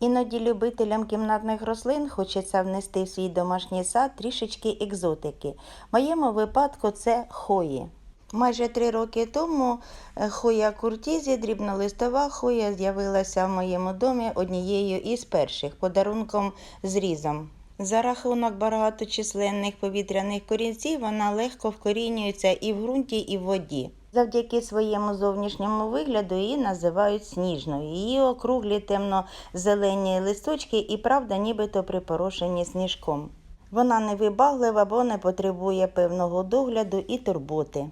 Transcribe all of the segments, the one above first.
Іноді любителям кімнатних рослин хочеться внести в свій домашній сад трішечки екзотики. В моєму випадку це хої. Майже три роки тому е, хоя куртізі, дрібнолистова хоя, з'явилася в моєму домі однією із перших подарунком з різом. За рахунок багаточисленних повітряних корінців вона легко вкорінюється і в ґрунті, і в воді. Завдяки своєму зовнішньому вигляду її називають сніжною. Її округлі темно-зелені листочки і правда нібито припорошені сніжком. Вона невибаглива, бо не потребує певного догляду і турботи.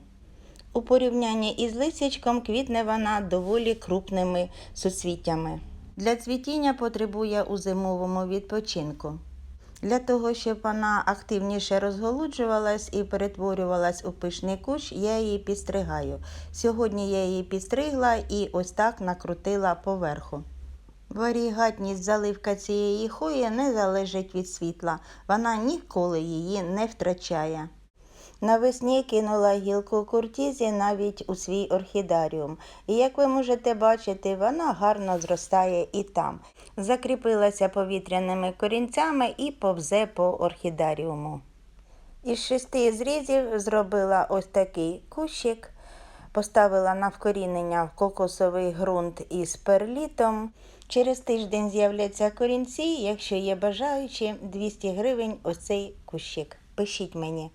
У порівнянні із лисячком квітне вона доволі крупними суцвіттями. Для цвітіння потребує у зимовому відпочинку. Для того, щоб вона активніше розголуджувалась і перетворювалась у пишний кущ, я її підстригаю. Сьогодні я її підстригла і ось так накрутила поверху. Варігатність заливка цієї хої не залежить від світла, вона ніколи її не втрачає. Навесні кинула гілку куртізі навіть у свій орхідаріум. І як ви можете бачити, вона гарно зростає і там. Закріпилася повітряними корінцями і повзе по орхідаріуму. Із шести зрізів зробила ось такий кущик, поставила на вкорінення в кокосовий ґрунт із перлітом. Через тиждень з'являться корінці, якщо є бажаючі, 200 гривень ось цей кущик. Пишіть мені.